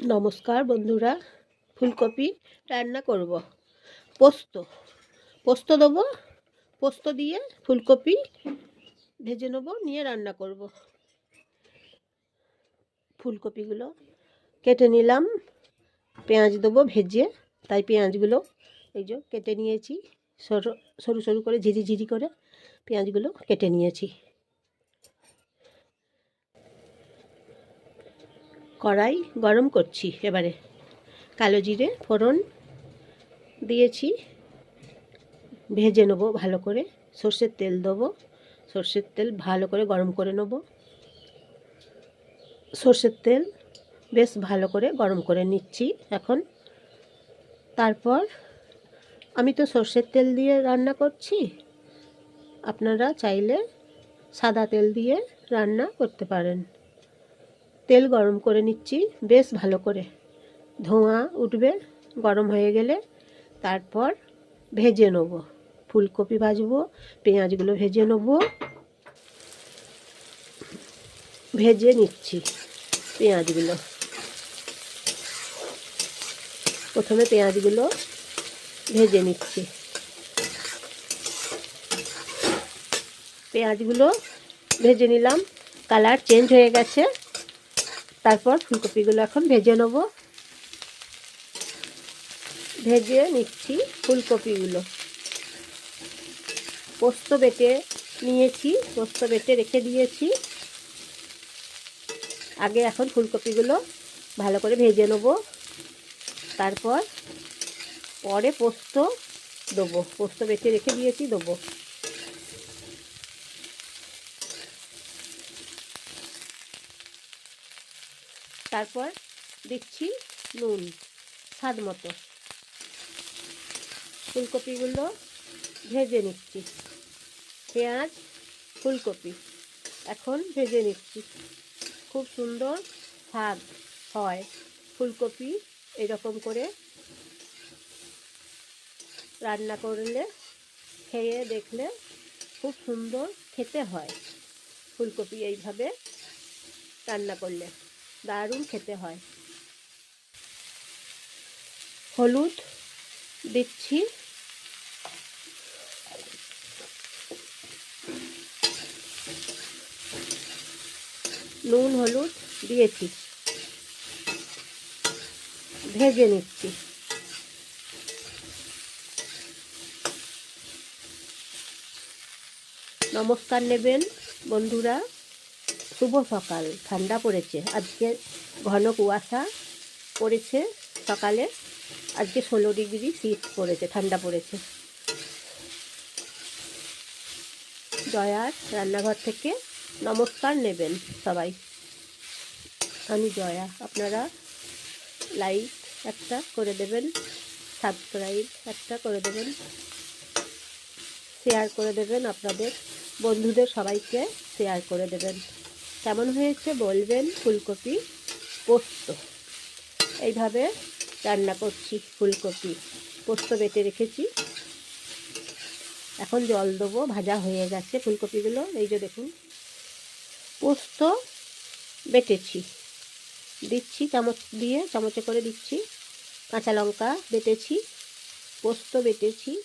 নমস্কার বন্ধুরা, ফুলকপি রান্না করব। পোস্ত পোস্ত দেবো, পোস্ত দিয়ে ফুলকপি ভেজে নেব, নিয়ে রান্না করব। ফুলকপিগুলো কেটে নিলাম, পেঁয়াজ দেবো ভেজে, তাই পেঁয়াজগুলো এই যে কেটে নিয়েছি, সরু সরু সরু করে ঝিরি ঝিরি করে পেঁয়াজগুলো কেটে নিয়েছি। কড়াই গরম করছি এবারে। কালো জিরে, ফোড়ন দিয়েছি। ভেজে নেব ভালো করে। সর্ষের তেল দেবো। সর্ষের তেল ভালো করে গরম করে নেব। সর্ষের তেল বেশ ভালো করে গরম করে নিচ্ছি এখন। তারপর আমি তো সর্ষের তেল দিয়ে রান্না করছি। আপনারা চাইলে সাদা তেল দিয়ে রান্না করতে পারেন। তেল গরম করে নিচ্ছি, বেশ ভালো করে। ধোঁয়া উঠবে, গরম হয়ে গেলে তারপর ভেজে নেব। ফুলকপি ভাজবো, পেঁয়াজগুলো ভেজে নেব। ভেজে নিচ্ছি পেঁয়াজগুলো। প্রথমে পেঁয়াজগুলো ভেজে নিচ্ছি। পেঁয়াজগুলো ভেজে নিলাম, কালার চেঞ্জ হয়ে গেছে। তারপর ফুলকপিগুলো এখন ভেজে নেব। ভেজে নিচ্ছি ফুলকপিগুলো। পোস্ত বেটে নিয়েছি, পোস্ত বেটে রেখে দিয়েছি। আগে এখন ফুলকপিগুলো ভালো করে ভেজে নেব। তারপর পরে পোস্ত দেবো। পোস্ত বেটে রেখে দিয়েছি, দেবো। তারপর দিচ্ছি নুন স্বাদ মতো। ফুলকপিগুলো ভেজে নিচ্ছি। পেঁয়াজ, ফুলকপি এখন ভেজে নিচ্ছি। খুব সুন্দর স্বাদ হয়। ফুলকপি এরকম করে রান্না করলে, খেয়ে দেখলে খুব সুন্দর খেতে হয়। ফুলকপি এইভাবে রান্না করলে। দারুণ খেতে হয়। হলুদ দিচ্ছি। নুন হলুদ দিয়েছি। ভেজে নিচ্ছি। নমস্কার নেবেন বন্ধুরা। শুভ সকাল। ঠান্ডা পড়েছে। আজকে ঘন কুয়াশা পড়েছে সকালে। আজকে ষোলো ডিগ্রি শীত পড়েছে, ঠান্ডা পড়েছে। জয়ার রান্নাঘর থেকে নমস্কার নেবেন সবাই। আমি জয়া। আপনারা লাইক একটা করে দেবেন, সাবস্ক্রাইব একটা করে দেবেন, শেয়ার করে দেবেন আপনাদের বন্ধুদের সবাইকে শেয়ার করে দেবেন। কেমন হয়েছে বলবেন? ফুলকপি পোস্ত। এইভাবে রান্না করছি ফুলকপি। পোস্ত বেটে রেখেছি। এখন জল দেবো, ভাজা হয়ে গেছে ফুলকপিগুলো। এই যে দেখুন, পোস্ত বেটেছি। দিচ্ছি চামচ দিয়ে, চামচে করে দিচ্ছি। কাঁচা লঙ্কা বেটেছি, পোস্ত বেটেছি।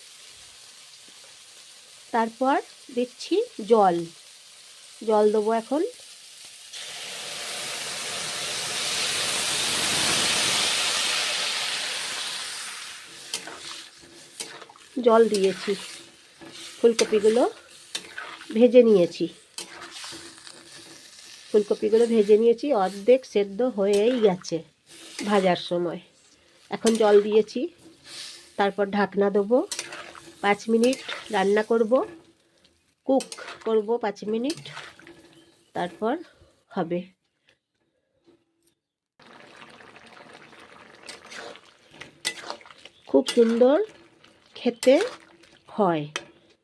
তারপর দিচ্ছি জল। জল দেবো এখন জল দিয়েছি, ফুলকপিগুলো ভেজে নিয়েছি। ফুলকপিগুলো ভেজে নিয়েছি, অর্ধেক সেদ্ধ হয়েই গেছে ভাজার সময়। এখন জল দিয়েছি, তারপর ঢাকনা দেবো, পাঁচ মিনিট রান্না করব, কুক করব পাঁচ মিনিট, তারপর হবে। খুব সুন্দর খেতে হয়।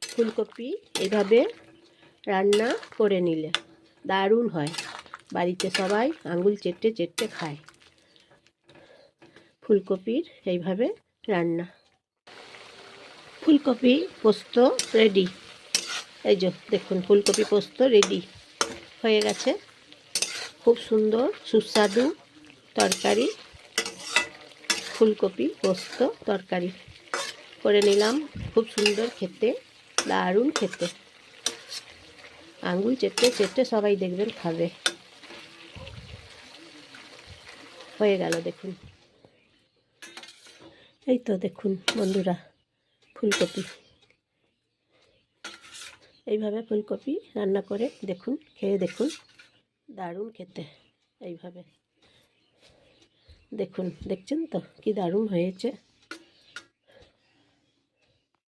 ফুলকপি এভাবে রান্না করে নিলে দারুণ হয়। বাড়িতে সবাই আঙুল চেটে চেটে খায়। ফুলকপির এইভাবে রান্না। ফুলকপি পোস্ত রেডি। এই যে দেখুন, ফুলকপি পোস্ত রেডি হয়ে গেছে। খুব সুন্দর সুস্বাদু তরকারি। ফুলকপি পোস্ত তরকারি। করে নিলাম। খুব সুন্দর খেতে, দারুণ খেতে। আঙ্গুল চেটে চেটে সবাই দেখবেন খাবে। হয়ে গেল দেখুন। এই তো দেখুন বন্ধুরা, ফুলকপি। এইভাবে ফুলকপি রান্না করে দেখুন, খেয়ে দেখুন। দারুণ খেতে এইভাবে। দেখুন, দেখছেন তো কি দারুণ হয়েছে।